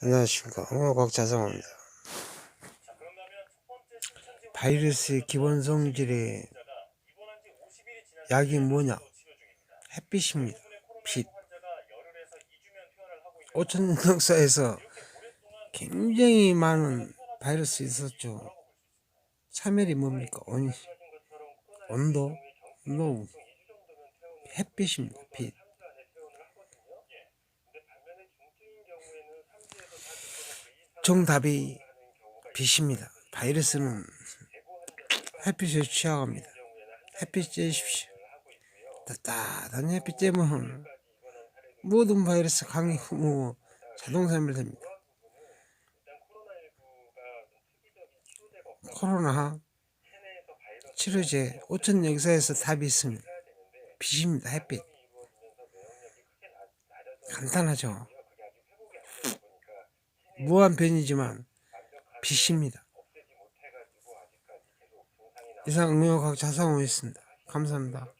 안녕하십니까. 응어과학 자성입니다. 바이러스의 기본 성질의 약이 뭐냐? 햇빛입니다. 빛. 5천 역사에서 굉장히 많은 바이러스 있었죠. 차멸이 뭡니까? 온, 온도? 노. 햇빛입니다. 빛. 정답이 빛입니다. 바이러스는 햇빛에 취약합니다. 햇빛 쬐십시오. 따뜻한 햇빛 쬐면 모든 바이러스 강이 뭐 자동 사멸됩니다. 코로나 치료제 5천 역사에서 답이 있습니다. 빛입니다. 햇빛. 간단하죠. 무한 변이지만 빛입니다. 이상 응용학 자상호였습니다. 감사합니다.